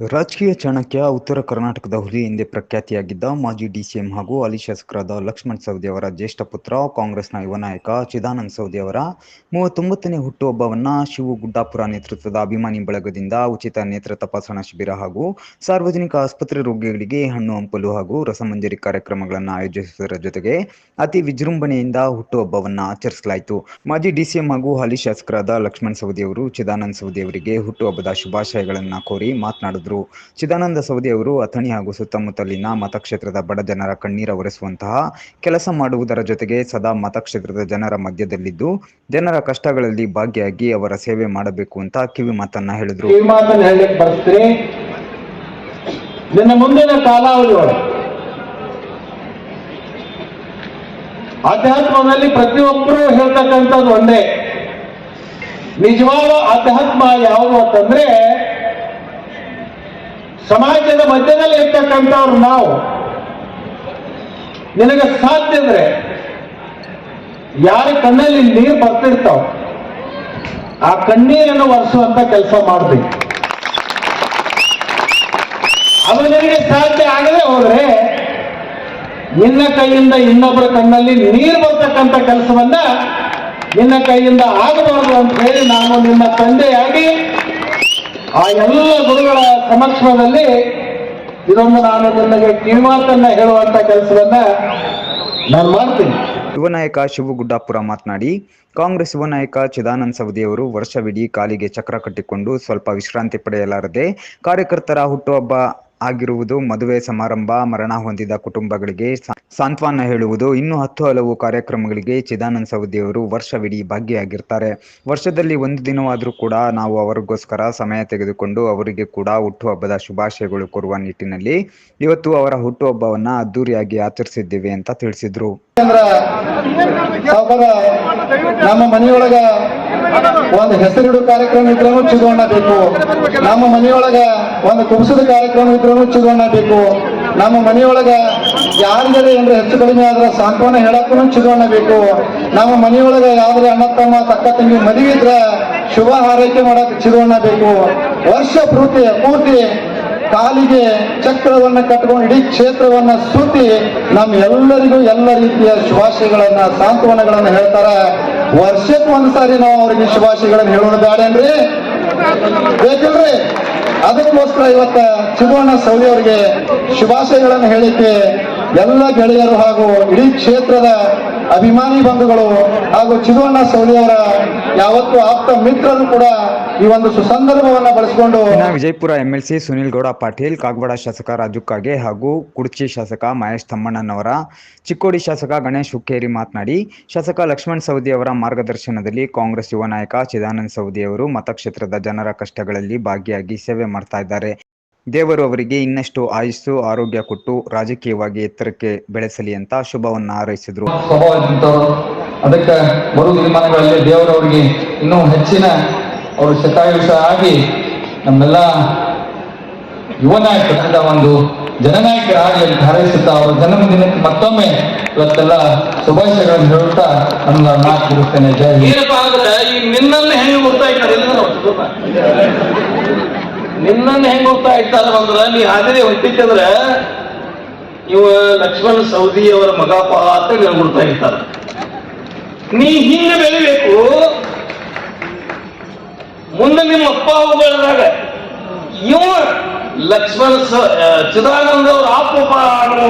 ರಾಜಕೀಯ ಚಾಣಕ್ಯ ಉತ್ತರ ಕರ್ನಾಟಕದ ಹುಲಿ ಎಂದೇ ಪ್ರಖ್ಯಾತಿಯಾಗಿದ್ದ ಮಾಜಿ ಡಿಸಿಎಂ ಹಾಗೂ ಹಾಲಿ ಶಾಸಕರಾದ ಲಕ್ಷ್ಮಣ್ ಸವದಿ ಅವರ ಜ್ಯೇಷ್ಠ ಪುತ್ರ, ಕಾಂಗ್ರೆಸ್ನ ಯುವ ನಾಯಕ ಚಿದಾನಂದ ಸವದಿ ಅವರ ಮೂವತ್ತೊಂಬತ್ತನೇ ಹುಟ್ಟುಹಬ್ಬವನ್ನ ಶಿವು ಗುಡ್ಡಾಪುರ ನೇತೃತ್ವದ ಅಭಿಮಾನಿ ಬಳಗದಿಂದ ಉಚಿತ ನೇತ್ರ ತಪಾಸಣಾ ಶಿಬಿರ ಹಾಗೂ ಸಾರ್ವಜನಿಕ ಆಸ್ಪತ್ರೆ ರೋಗಿಗಳಿಗೆ ಹಣ್ಣು, ಹಂಪಲು ಹಾಗೂ ರಸಮಂಜರಿ ಕಾರ್ಯಕ್ರಮಗಳನ್ನು ಆಯೋಜಿಸುವುದರ ಜೊತೆಗೆ ಅತಿ ವಿಜೃಂಭಣೆಯಿಂದ ಹುಟ್ಟುಹಬ್ಬವನ್ನ ಆಚರಿಸಲಾಯಿತು. ಮಾಜಿ ಡಿಸಿಎಂ ಹಾಗೂ ಹಾಲಿ ಶಾಸಕರಾದ ಲಕ್ಷ್ಮಣ್ ಸವದಿ ಅವರು ಚಿದಾನಂದ ಸವದಿ ಅವರಿಗೆ ಹುಟ್ಟುಹಬ್ಬದ ಶುಭಾಶಯಗಳನ್ನು ಕೋರಿ ಮಾತನಾಡಿದರು ಚಿದಾನಂದ ಸವದಿ ಅವರು ಅಥಣಿ ಹಾಗೂ ಸುತ್ತಮುತ್ತಲಿನ ಮತಕ್ಷೇತ್ರದ ಬಡ ಜನರ ಕಣ್ಣೀರ ಒರೆಸುವಂತಹ ಕೆಲಸ ಮಾಡುವುದರ ಜೊತೆಗೆ ಸದಾ ಮತಕ್ಷೇತ್ರದ ಜನರ ಮಧ್ಯದಲ್ಲಿದ್ದು, ಜನರ ಕಷ್ಟಗಳಲ್ಲಿ ಭಾಗಿಯಾಗಿ ಅವರ ಸೇವೆ ಮಾಡಬೇಕು ಅಂತ ಕಿವಿ ಮಾತನ್ನ ಹೇಳಿದ್ರು. ಮುಂದಿನ ಕಾಲಾವಧಿ ಆಧ್ಯಾತ್ಮದಲ್ಲಿ ಪ್ರತಿಯೊಬ್ಬರು ಹೇಳ್ತಕ್ಕಂಥದ್ದು ಒಂದೇ. ನಿಜವಾದ ಅಧ್ಯಾತ್ಮ ಯಾವುದು ಅಂತಂದ್ರೆ ಸಮಾಜದ ಮಧ್ಯದಲ್ಲಿ ಇರ್ತಕ್ಕಂಥವ್ರು ನಾವು. ನಿನಗೆ ಸಾಧ್ಯ ಅಂದ್ರೆ ಯಾರ ಕಣ್ಣಲ್ಲಿ ನೀರು ಬರ್ತಿರ್ತಾವ, ಆ ಕಣ್ಣೀರನ್ನು ಒರೆಸುವಂತ ಕೆಲಸ ಮಾಡಬೇಕು ಅದು ನಿನಗೆ ಸಾಧ್ಯ ಆಗದೆ ಹೋದ್ರೆ ನಿನ್ನ ಕೈಯಿಂದ ಇನ್ನೊಬ್ಬರ ಕಣ್ಣಲ್ಲಿ ನೀರು ಬರ್ತಕ್ಕಂಥ ಕೆಲಸವನ್ನ ನಿನ್ನ ಕೈಯಿಂದ ಆಗಬಾರದು ಅಂತ ಹೇಳಿ ನಾನು ನಿನ್ನ ತಂದೆಯಾಗಿ ಆ ಎಲ್ಲ ಗುರುಗಳ ಸಮಕ್ಷಮದಲ್ಲಿ ಇದೊಂದು ನಾನು ನಿಮಗೆ ಕಿವಿಮಾತನ್ನ ಹೇಳುವಂತ ಕೆಲಸವನ್ನ ನಾನು ಮಾಡ್ತೀನಿ. ಯುವನಾಯಕ ಶಿವಗುಡ್ಡಾಪುರ ಗುಡ್ಡಾಪುರ ಮಾತನಾಡಿ, ಕಾಂಗ್ರೆಸ್ ಯುವ ನಾಯಕ ಚಿದಾನಂದ ಸವದಿಯವರು ವರ್ಷವಿಡೀ ಕಾಲಿಗೆ ಚಕ್ರ ಕಟ್ಟಿಕೊಂಡು ಸ್ವಲ್ಪ ವಿಶ್ರಾಂತಿ ಪಡೆಯಲಾರದೆ ಕಾರ್ಯಕರ್ತರ ಹುಟ್ಟುಹಬ್ಬ ಆಗಿರುವುದು ಮದುವೆ ಸಮಾರಂಭ, ಮರಣ ಹೊಂದಿದ ಕುಟುಂಬಗಳಿಗೆ ಸಾಂತ್ವನ ಹೇಳುವುದು, ಇನ್ನು ಹತ್ತು ಹಲವು ಕಾರ್ಯಕ್ರಮಗಳಿಗೆ ಚಿದಾನಂದ ಸವದಿಯವರು ವರ್ಷವಿಡೀ ಭಾಗಿಯಾಗಿರ್ತಾರೆ. ವರ್ಷದಲ್ಲಿ ಒಂದು ದಿನವಾದರೂ ಕೂಡ ನಾವು ಅವರಿಗೋಸ್ಕರ ಸಮಯ ತೆಗೆದುಕೊಂಡು ಅವರಿಗೆ ಕೂಡ ಹುಟ್ಟುಹಬ್ಬದ ಶುಭಾಶಯಗಳು ಕೊರುವ ನಿಟ್ಟಿನಲ್ಲಿ ಇವತ್ತು ಅವರ ಹುಟ್ಟುಹಬ್ಬವನ್ನ ಅದ್ದೂರಿಯಾಗಿ ಆಚರಿಸಿದ್ದೇವೆ ಅಂತ ತಿಳಿಸಿದ್ರು. ನಮ್ಮ ಮನೆಯೊಳಗ ಒಂದು ಹೆಸರಿಡು ಕಾರ್ಯಕ್ರಮ ಇದ್ರೂ ಚಿಗೋಣ ಬೇಕು. ನಮ್ಮ ಮನೆಯೊಳಗ ಒಂದು ಕುಬಸದ ಕಾರ್ಯಕ್ರಮ ಇದ್ರೂ ಚಿಗೋಣ ಬೇಕು. ನಮ್ಮ ಮನೆಯೊಳಗ ಯಾರಿಗಾರ ಏನ್ರ ಹೆಚ್ಚು ಕಡಿಮೆ ಆದ್ರೆ ಸಾಂತ್ವನ ಹೇಳಕ್ಕೂ ಚಿಗೋಣ ಬೇಕು. ನಮ್ಮ ಮನೆಯೊಳಗ ಯಾವ್ದ್ರ ಅಣ್ಣ ತಮ್ಮ, ತಕ್ಕ ತಂಗಿ ಮದುವೆ ಇದ್ರೆ ಶುಭ ಹಾರೈಕೆ ಮಾಡಕ್ ಚಿಗೋಣ ಬೇಕು. ವರ್ಷ ಪೂರ್ತಿ ಪೂರ್ತಿ ಕಾಲಿಗೆ ಚಕ್ರವನ್ನ ಕಟ್ಕೊಂಡು ಇಡೀ ಕ್ಷೇತ್ರವನ್ನ ಸುತ್ತಿ ನಮ್ಮ ಎಲ್ಲರಿಗೂ ಎಲ್ಲ ರೀತಿಯ ಶುಭಾಶಯಗಳನ್ನ, ಸಾಂತ್ವನಗಳನ್ನ ಹೇಳ್ತಾರ. ವರ್ಷಕ್ಕೆ ಒಂದ್ಸಾರಿ ನಾವು ಅವರಿಗೆ ಶುಭಾಶಯಗಳನ್ನ ಹೇಳೋಣ ಬೇಡೇನ್ರಿ ಬೇಕಿಲ್ರಿ? ಅದಕ್ಕೋಸ್ಕರ ಇವತ್ತ ಚಿಗೋಣ ಸೌದಿ ಅವರಿಗೆ ಶುಭಾಶಯಗಳನ್ನು ಹೇಳಿಕೆ ಎಲ್ಲ ಗೆಳೆಯರು ಹಾಗೂ ಇಡೀ ಕ್ಷೇತ್ರದ ಅಭಿಮಾನಿ ಬಂಧುಗಳು ಹಾಗೂ ಚಿಗೋಣ ಸೌದಿ ಅವರ ಯಾವತ್ತು ಆಪ್ತ ಮಿತ್ರರು ಕೂಡ ಈ ಒಂದು ಸುಸಂದರ್ಭವನ್ನ ಬಳಸಿಕೊಂಡು ವಿಜಯಪುರ ಎಂಎಲ್ಸಿ ಸುನಿಲ್ ಗೌಡ ಪಾಟೀಲ್ ಕಾಗವಾಡ ಶಾಸಕ ರಾಜು ಕಾಗೆ ಹಾಗೂ ಕುಡ್ಚಿ ಶಾಸಕ ಮಹೇಶ್ ತಮ್ಮಣ್ಣನವರ ಚಿಕ್ಕೋಡಿ ಶಾಸಕ ಗಣೇಶ್ ಹುಕ್ಕೇರಿ ಮಾತನಾಡಿ ಶಾಸಕ ಲಕ್ಷ್ಮಣ್ ಸವದಿ ಅವರ ಮಾರ್ಗದರ್ಶನದಲ್ಲಿ ಕಾಂಗ್ರೆಸ್ ಯುವ ನಾಯಕ ಚಿದಾನಂದ ಸವದಿ ಅವರು ಮತಕ್ಷೇತ್ರದ ಜನರ ಕಷ್ಟಗಳಲ್ಲಿ ಭಾಗಿಯಾಗಿ ಸೇವೆ ಮಾಡ್ತಾ ಇದ್ದಾರೆ. ದೇವರು ಅವರಿಗೆ ಇನ್ನಷ್ಟು ಆಯುಸ್ಸು ಆರೋಗ್ಯ ಕೊಟ್ಟು ರಾಜಕೀಯವಾಗಿ ಎತ್ತರಕ್ಕೆ ಬೆಳೆಸಲಿ ಅಂತ ಶುಭವನ್ನ ಹಾರೈಸಿದ್ರು. ಅದಕ್ಕೆ ಬರುವ ದಿನಮಾನಗಳಲ್ಲಿ ದೇವರವರಿಗೆ ಇನ್ನೂ ಹೆಚ್ಚಿನ ಅವರು ಶತಾಯುಷ ಆಗಿ ನಮ್ಮೆಲ್ಲ ಯುವ ನಾಯಕರಾದ ಒಂದು ಜನನಾಯಕರಾಗಿ ಹಾರೈಸುತ್ತಾ ಅವರ ಜನ್ಮದಿನಕ್ಕೆ ಮತ್ತೊಮ್ಮೆ ಇವತ್ತೆಲ್ಲ ಶುಭಾಶಯಗಳನ್ನು ಹೇಳುತ್ತಾ ನನ್ನ ಮಾತು ಇರುತ್ತೇನೆ ಜಯ ಈ ನಿನ್ನನ್ನು ಹೆಂಗ್ ಗೊತ್ತಾ ಇದ್ದಾರೆ ನಿನ್ನನ್ನು ಹೆಂಗ್ ಹೋಗ್ತಾ ಇರ್ತಾರ ಅಂದ್ರ ನೀ ಹಾದಿರಿ ಹೊಂಟಿತ್ತಂದ್ರ ಇವ ಲಕ್ಷ್ಮಣ ಸೌದಿ ಅವರ ಮಗಪ್ಪ ಅಂತ ಹೇಳ್ಬಿಡ್ತಾ ಇರ್ತಾರೆ. ನೀ ಹಿಂಗ ಬೆಳಿಬೇಕು ಮುಂದೆ ನಿಮ್ಮ ಅಪ್ಪ ಅವುಗಳದಾಗ ಇವ ಲಕ್ಷ್ಮಣ ಚಿದಾನಂದ ಅವರು ಆಪೋಪ ಅನ್ನೋ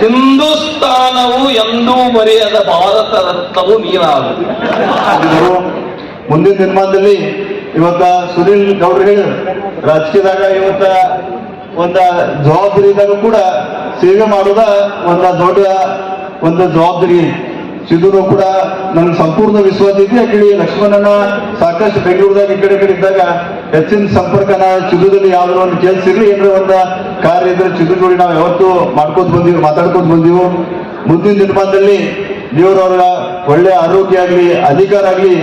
ಹಿಂದೂಸ್ತಾನವು ಎಂದೂ ಮರೆಯದ ಭಾರತ ರತ್ನವು ನೀನಾಗು. ಮುಂದಿನ ದಿನಮಾನದಲ್ಲಿ ಇವತ್ತ ಸುನಿಲ್ ಗೌಡ್ರು ಹೇಳಿದ್ರು, ರಾಜಕೀಯದಾಗ ಇವತ್ತ ಒಂದ ಜವಾಬ್ದಾರಿ ಇದ್ದಾಗ ಕೂಡ ಸೇವೆ ಮಾಡೋದ ಒಂದ ದೊಡ್ಡ ಒಂದು ಜವಾಬ್ದಾರಿ. ಸಿದ್ದು ಕೂಡ ನನ್ನ ಸಂಪೂರ್ಣ ವಿಶ್ವಾಸ ಇದೆ. ಯಾಕೆ ಲಕ್ಷ್ಮಣನ ಸಾಕಷ್ಟು ಬೆಂಗಳೂರದಾಗ, ಈ ಕಡೆ ಕಡೆ ಇದ್ದಾಗ ಹೆಚ್ಚಿನ ಸಂಪರ್ಕನ ಚಿದುದಲ್ಲಿ ಯಾವ್ದಾರ ಒಂದು ಕೆಲಸ ಇರಲಿ ಏನಾರ ಒಂದು ಕಾರ್ಯ ಇದ್ರೆ ಚಿದು ನಾವು ಯಾವತ್ತು ಮಾಡ್ಕೋತ ಬಂದಿವಿ, ಮಾತಾಡ್ಕೋತ ಬಂದೀವಿ. ಮುಂದಿನ ದಿನಮಾನದಲ್ಲಿ ದೇವರವರ ಒಳ್ಳೆ ಆರೋಗ್ಯ ಆಗ್ಲಿ, ಅಧಿಕಾರ ಆಗ್ಲಿ,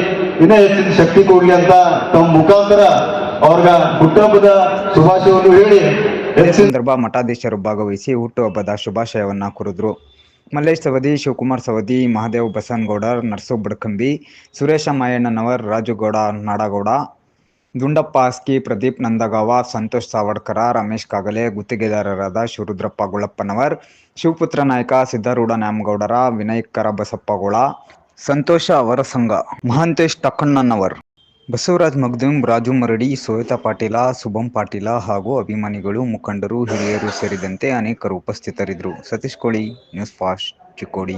ಇನ್ನೂ ಹೆಚ್ಚಿನ ಶಕ್ತಿ ಕೊಡ್ಲಿ ಅಂತ ತಮ್ಮ ಮುಖಾಂತರ ಅವ್ರಗ ಹುಟ್ಟಹಬ್ಬದ ಶುಭಾಶಯವನ್ನು ಹೇಳಿ ಸಂದರ್ಭ ಮಠಾಧೀಶರು ಭಾಗವಹಿಸಿ ಹುಟ್ಟುಹಬ್ಬದ ಶುಭಾಶಯವನ್ನ ಕೋರಿದ್ರು. ಮಲ್ಲೇಶ್ ಸವದಿ, ಶಿವಕುಮಾರ್ ಸವದಿ, ಮಹಾದೇವ್ ಬಸನಗೌಡ ನರಸು ಬಡ್ಕಂಬಿ, ಸುರೇಶ ಮಾಯಣ್ಣನವರ್, ರಾಜುಗೌಡ ನಾಡಗೌಡ, ದುಂಡಪ್ಪ ಆಸ್ಕಿ ಪ್ರದೀಪ್ ನಂದಗಾವ, ಸಂತೋಷ್ ಸಾವಡ್ಕರ, ರಮೇಶ್ ಕಾಗಲೆ, ಗುತ್ತಿಗೆದಾರರಾದ ಶಿವರುದ್ರಪ್ಪ ಗುಳಪ್ಪನವರ್, ಶಿವಪುತ್ರ ನಾಯಕ ಸಿದ್ಧಾರೂಢ ನ್ಯಾಮಗೌಡರ, ವಿನಯ್ ಕರಬಸಪ್ಪಗೋಳ, ಸಂತೋಷ ಅವರ ಸಂಘ, ಮಹಾಂತೇಶ್ ಟಕ್ಕಣ್ಣನವರ್ ಬಸವರಾಜ್ ಮಗ್ದುಂ ರಾಜು ಮರಡಿ ಸೋಯತಾ ಪಾಟೀಲ, ಶುಭಂ ಪಾಟೀಲ ಹಾಗೂ ಅಭಿಮಾನಿಗಳು, ಮುಖಂಡರು, ಹಿರಿಯರು ಸೇರಿದಂತೆ ಅನೇಕರು ಉಪಸ್ಥಿತರಿದ್ದರು. ಸತೀಶ್ ಕೋಳಿ, ನ್ಯೂಸ್ ಫಾಸ್ಟ್ ಚಿಕ್ಕೋಡಿ.